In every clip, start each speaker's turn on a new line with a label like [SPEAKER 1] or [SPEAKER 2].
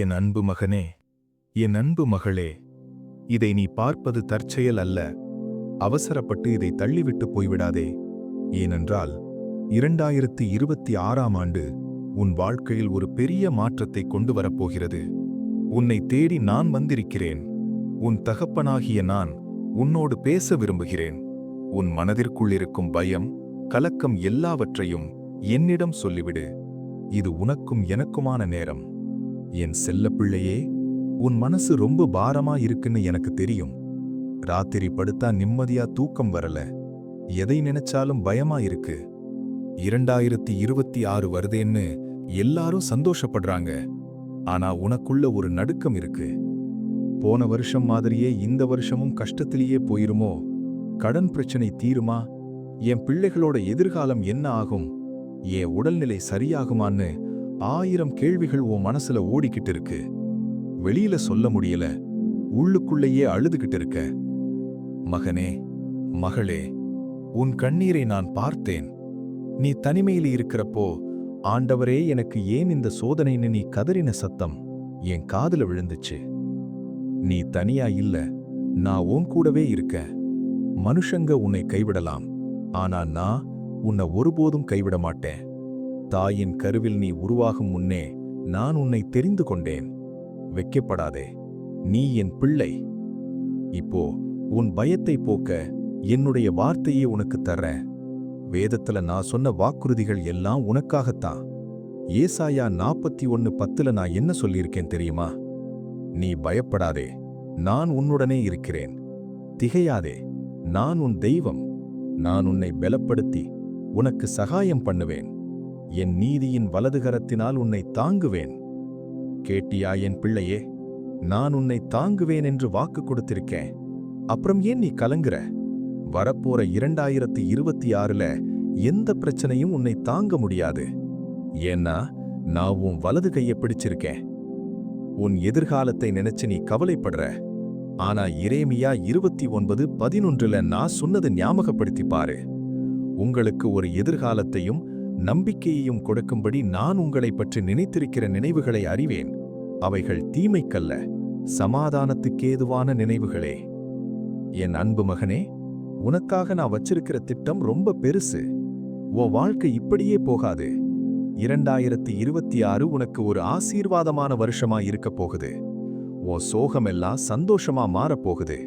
[SPEAKER 1] என் அன்பு மகனே என் அன்பு மகளே இதை நீ பார்ப்பது தற்செயல் அல்ல. அவசரப்பட்டு இதை தள்ளிவிட்டு போய்விடாதே. ஏனென்றால் இரண்டாயிரத்தி இருபத்தி ஆறாம் ஆண்டு உன் வாழ்க்கையில் ஒரு பெரிய மாற்றத்தை கொண்டு வரப்போகிறது உன்னை தேடி நான் வந்திருக்கிறேன். உன் தகப்பனாகிய நான் உன்னோடு பேச விரும்புகிறேன். உன் மனதிற்குள்ளிருக்கும் பயம் கலக்கம் எல்லாவற்றையும் என்னிடம் சொல்லிவிடு. இது உனக்கும் எனக்குமான நேரம். என் செல்லப்பிள்ளையே உன் மனசு ரொம்ப பாரமா இருக்குன்னு எனக்கு தெரியும். ராத்திரி படுத்தா நிம்மதியா தூக்கம் வரல. எதை நினைச்சாலும் பயமா இருக்கு. இரண்டாயிரத்தி இருபத்தி ஆறு வருதேன்னு எல்லாரும் சந்தோஷப்படுறாங்க. ஆனா உனக்குள்ள ஒரு நடுக்கம் இருக்கு. போன வருஷம் மாதிரியே இந்த வருஷமும் கஷ்டத்திலேயே போயிருமோ? கடன் பிரச்சனை தீருமா? என் பிள்ளைகளோட எதிர்காலம் என்ன ஆகும்? என் உடல்நிலை சரியாகுமான்னு ஆயிரம் கேள்விகள் உன் மனசுல ஓடிக்கிட்டு இருக்கு வெளியில சொல்ல முடியல. உள்ளுக்குள்ளேயே அழுதுகிட்டு இருக்க மகனே மகளே உன் கண்ணீரை நான் பார்த்தேன். நீ தனிமையில் இருக்கிறப்போ ஆண்டவரே எனக்கு ஏன் இந்த சோதனைன்னு நீ கதறின சத்தம் என் காதுல விழுந்துச்சு. நீ தனியா இல்ல நான் உன் கூடவே இருக்க. மனுஷங்க உன்னை கைவிடலாம் ஆனா நான் உன்னை ஒருபோதும் கைவிட மாட்டேன். தாயின் கருவில் நீ உருவாகும் முன்னே நான் உன்னை தெரிந்து கொண்டேன். வெக்கப்படாதே நீ என் பிள்ளை. இப்போ உன் பயத்தை போக்க என்னுடைய வார்த்தையே உனக்கு தர்றேன். வேதத்துல நான் சொன்ன வாக்குறுதிகள் எல்லாம் உனக்காகத்தான். ஏசாயா நாற்பத்தி ஒன்னு பத்துல நான் என்ன சொல்லியிருக்கேன் தெரியுமா? நீ பயப்படாதே. நான் உன்னுடனே இருக்கிறேன். திகையாதே. நான் உன் தெய்வம். நான் உன்னை பலப்படுத்தி உனக்கு சகாயம் பண்ணுவேன். என் நீதியின் வலதுகரத்தினால் உன்னை தாங்குவேன். கேட்டியா என் பிள்ளையே நான் உன்னை தாங்குவேன் என்று வாக்கு கொடுத்திருக்கேன். அப்புறம் ஏன் நீ கலங்குற? வரப்போற இரண்டாயிரத்தி இருபத்தி ஆறுல எந்த பிரச்சனையும் உன்னை தாங்க முடியாது. ஏன்னா நான் உன் வலது கையை பிடிச்சிருக்கேன். உன் எதிர்காலத்தை நினைச்சு நீ கவலைப்படுற. ஆனா இரேமியா இருபத்தி ஒன்பது பதினொன்றுல நான் சொன்னது ஞாபகப்படுத்தி பாரு. உங்களுக்கு ஒரு எதிர்காலத்தையும் நம்பிக்கையையும் கொடுக்கும்படி நான் உங்களை பற்றி நினைத்திருக்கிற நினைவுகளை அறிவேன். அவைகள் தீமைக்கல்ல சமாதானத்துக்கேதுவான நினைவுகளே. என் அன்பு மகனே உனக்காக நான் வச்சிருக்கிற திட்டம் ரொம்ப பெருசு. உன் வாழ்க்கை இப்படியே போகாது. இரண்டாயிரத்தி இருபத்தி ஆறு உனக்கு ஒரு ஆசீர்வாதமான வருஷமா இருக்க போகுது. உன் சோகமெல்லாம் சந்தோஷமா மாறப்போகுது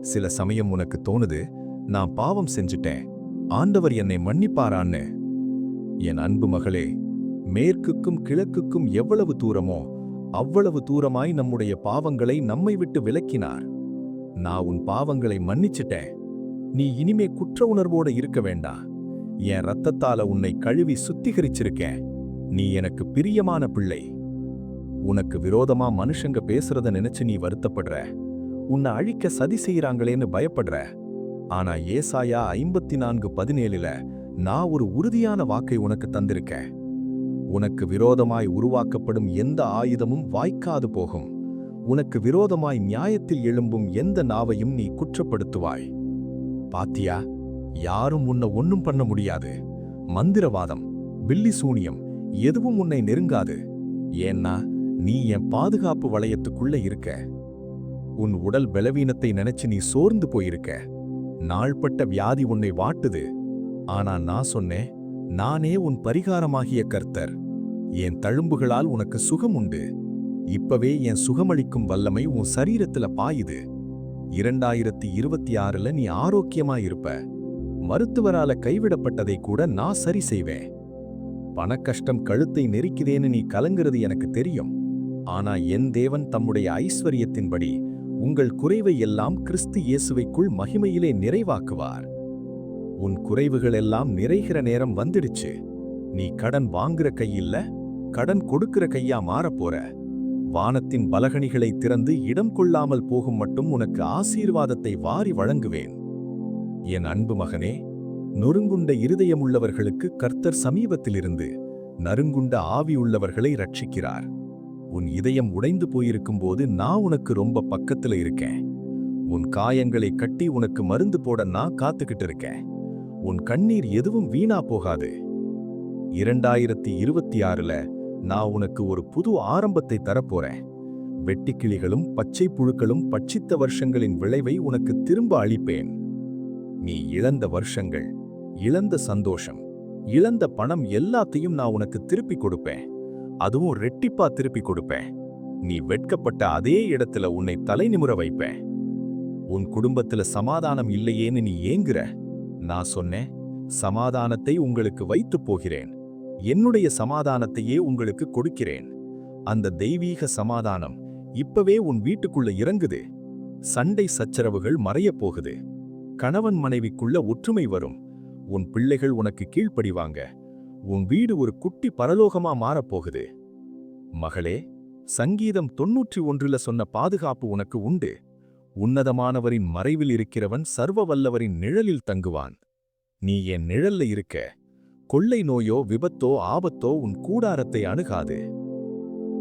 [SPEAKER 1] சில சமயம் உனக்கு தோணுது நான் பாவம் செஞ்சுட்டேன். ஆண்டவர் என்னை மன்னிப்பாரான்னு. என் அன்பு மகளே மேற்குக்கும் கிழக்குக்கும் எவ்வளவு தூரமோ அவ்வளவு தூரமாய் நம்முடைய பாவங்களை நம்மை விட்டு விலக்கினார். நான் உன் பாவங்களை மன்னிச்சிட்டேன். நீ இனிமே குற்ற உணர்வோட இருக்க வேண்டாம் என் ரத்தத்தால உன்னை கழுவி சுத்திகரிச்சிருக்கேன். நீ எனக்கு பிரியமான பிள்ளை. உனக்கு விரோதமா மனுஷங்க பேசுறத நினைச்சு நீ வருத்தப்படுற. உன்னை அழிக்க சதி செய்யறாங்களேன்னு பயப்படுற. ஆனா ஏசாயா ஐம்பத்தி நான்கு பதினேழுல நான் ஒரு உறுதியான வாக்கை உனக்கு தந்திருக்கேன். உனக்கு விரோதமாய் உருவாக்கப்படும் எந்த ஆயுதமும் வாய்க்காது போகும். உனக்கு விரோதமாய் நியாயத்தில் எழும்பும் எந்த நாவையும் நீ குற்றப்படுத்துவாய். பாத்தியா யாரும் உன்னை ஒன்னும் பண்ண முடியாது. மந்திரவாதம் பில்லி சூனியம் எதுவும் உன்னை நெருங்காது. ஏன்னா நீ என் பாதுகாப்பு வளையத்துக்குள்ள இருக்க. உன் உடல் பலவீனத்தை நினைச்சு நீ சோர்ந்து போயிருக்க. நாள்பட்ட வியாதி உன்னை வாட்டுது. ஆனா நான் சொன்னேன் நானே உன் பரிகாரமாகிய கர்த்தர். என் தழும்புகளால் உனக்கு சுகம் உண்டு. இப்பவே என் சுகமளிக்கும் வல்லமை உன் சரீரத்துல பாயுது. இரண்டாயிரத்தி இருபத்தி ஆறுல நீ ஆரோக்கியமா இருப்ப மருத்துவரால கைவிடப்பட்டதை கூட நான் சரி செய்வேன். பணக்கஷ்டம் கழுத்தை நெருக்கிதேன்னு நீ கலங்குறது எனக்கு தெரியும். ஆனா என் தேவன் தம்முடைய ஐஸ்வர்யத்தின்படி உங்கள் குறைவை எல்லாம் கிறிஸ்து இயேசுவைக்குள் மகிமையிலே நிறைவாக்குவார். உன் குறைவுகள் எல்லாம் நிறைகிற நேரம் வந்துடுச்சு. நீ கடன் வாங்குற கையில்ல கடன் கொடுக்கிற கையா மாறப்போற வானத்தின் பலகணிகளை திறந்து இடம் கொள்ளாமல் போகும் மட்டும் உனக்கு ஆசீர்வாதத்தை வாரி வழங்குவேன். என் அன்பு மகனே நொறுங்குண்ட இருதயமுள்ளவர்களுக்கு கர்த்தர் சமீபத்திலிருந்து நறுங்குண்ட ஆவி உள்ளவர்களை ரட்சிக்கிறார் உன் இதயம் உடைந்து போயிருக்கும்போது நான் உனக்கு ரொம்ப பக்கத்துல இருக்கேன். உன் காயங்களை கட்டி உனக்கு மருந்து போட நான் காத்துக்கிட்டு இருக்கேன். உன் கண்ணீர் எதுவும் வீணா போகாது. இரண்டாயிரத்தி இருபத்தி ஆறுல நான் உனக்கு ஒரு புது ஆரம்பத்தை தரப்போறேன். வெட்டிக்கிளிகளும் பச்சை புழுக்களும் பட்சித்த வருஷங்களின் விளைவை உனக்கு திரும்ப அளிப்பேன். நீ இழந்த வருஷங்கள் இழந்த சந்தோஷம் இழந்த பணம் எல்லாத்தையும் நான் உனக்கு திருப்பி கொடுப்பேன். அதுவும் ரெட்டிப்பா திருப்பி கொடுப்பேன். நீ வெட்கப்பட்ட அதே இடத்துல உன்னை தலை நிமுற வைப்பேன். உன் குடும்பத்துல சமாதானம் இல்லையேன்னு நீ ஏங்குற. நான் சொன்னேன் சமாதானத்தை உங்களுக்கு வைத்துப் போகிறேன். என்னுடைய சமாதானத்தையே உங்களுக்கு கொடுக்கிறேன். அந்த தெய்வீக சமாதானம் இப்பவே உன் வீட்டுக்குள்ள இறங்குது. சண்டை சச்சரவுகள் மறையப் போகுது. கணவன் மனைவிக்குள்ள ஒற்றுமை வரும். உன் பிள்ளைகள் உனக்கு கீழ்ப்படிவாங்க. உன் வீடு ஒரு குட்டி பரலோகமா மாறப்போகுது மகளே சங்கீதம் தொன்னூற்றி ஒன்றுல சொன்ன பாதுகாப்பு உனக்கு உண்டு. உன்னதமானவரின் மறைவில் இருக்கிறவன் சர்வ வல்லவரின் நிழலில் தங்குவான். நீ என் நிழல்ல இருக்க. கொள்ளை நோயோ விபத்தோ ஆபத்தோ உன் கூடாரத்தை அணுகாது.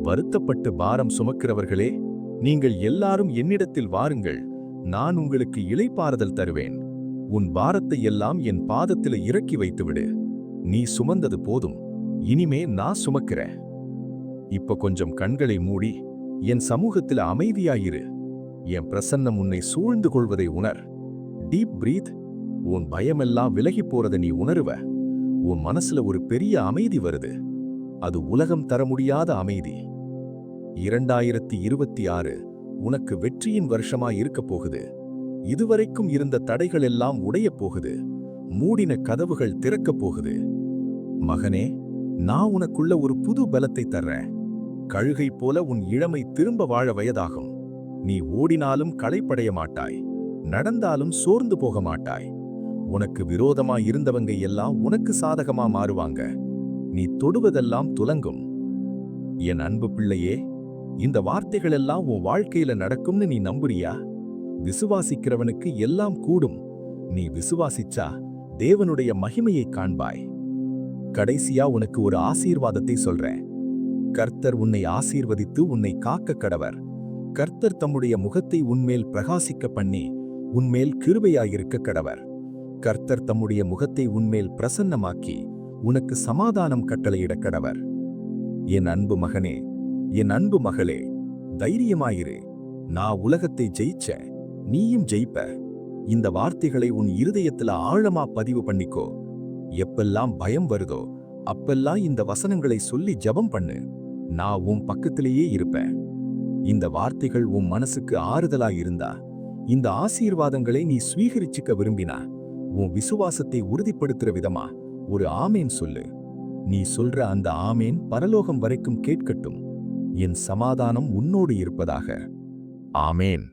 [SPEAKER 1] வருத்தப்பட்டு பாரம் சுமக்கிறவர்களே நீங்கள் எல்லாரும் என்னிடத்தில் வாருங்கள். நான் உங்களுக்கு இலைப்பாறுதல் தருவேன். உன் பாரத்தை எல்லாம் என் பாதத்தில் இறக்கி வைத்துவிடு. நீ சுமந்தது போதும். இனிமே நான் சுமக்கிறேன். இப்ப கொஞ்சம் கண்களை மூடி என் சமூகத்தில் அமைதியாயிரு. என் பிரசன்னம் உன்னை சூழ்ந்து கொள்வதை உணர். டீப் பிரீத் உன் பயமெல்லாம் விலகி போறத நீ உணருவ. உன் மனசுல ஒரு பெரிய அமைதி வருது. அது உலகம் தர முடியாத அமைதி. இரண்டாயிரத்தி இருபத்தி ஆறு உனக்கு வெற்றியின் வருஷமா இருக்க போகுது. இதுவரைக்கும் இருந்த தடைகள் எல்லாம் உடையப் போகுது. மூடின கதவுகள் திறக்கப் போகுது. மகனே நான் உனக்குள்ள ஒரு புது பலத்தை தர்றேன். கழுகை போல உன் இளமை திரும்ப வாழ வயதாகும். நீ ஓடினாலும் களைப்படைய மாட்டாய் நடந்தாலும் சோர்ந்து போக மாட்டாய். உனக்கு விரோதமா இருந்தவங்க எல்லாம் உனக்கு சாதகமா மாறுவாங்க. நீ தொடுவதெல்லாம் துலங்கும். என் அன்பு பிள்ளையே இந்த வார்த்தைகள் எல்லாம் உன் வாழ்க்கையில நடக்கும்னு நீ நம்புறியா? விசுவாசிக்கிறவனுக்கு எல்லாம் கூடும். நீ விசுவாசிச்சா தேவனுடைய மகிமையை காண்பாய். கடைசியா உனக்கு ஒரு ஆசீர்வாதத்தை சொல்றேன். கர்த்தர் உன்னை ஆசீர்வதித்து உன்னை காக்க கடவர். கர்த்தர் தம்முடைய முகத்தை உன்மேல் பிரகாசிக்க பண்ணி உன்மேல் கிருபையாயிருக்க கடவர். கர்த்தர் தம்முடைய முகத்தை உன்மேல் பிரசன்னமாக்கி உனக்கு சமாதானம் கட்டளையிட கடவர். என் அன்பு மகனே என் அன்பு மகளே தைரியமாயிரு. நான் உலகத்தை ஜெயிச்ச நீயும் ஜெயிப்ப. இந்த வார்த்தைகளை உன் இருதயத்துல ஆழமா பதிவு பண்ணிக்கோ. எப்பெல்லாம் பயம் வருதோ அப்பெல்லாம் இந்த வசனங்களை சொல்லி ஜெபம் பண்ணு. நான் உன் பக்கத்திலேயே இருப்பேன். இந்த வார்த்தைகள் உன் மனசுக்கு ஆறுதலாக இருந்தா இந்த ஆசீர்வாதங்களை நீ ஸ்வீகரிச்சுக்க விரும்பினா உன் விசுவாசத்தை உறுதிப்படுத்துற விதமா ஒரு ஆமேன் சொல்லு. நீ சொல்ற அந்த ஆமேன் பரலோகம் வரைக்கும் கேட்கட்டும். என் சமாதானம் உன்னோடு இருப்பதாக. ஆமேன்.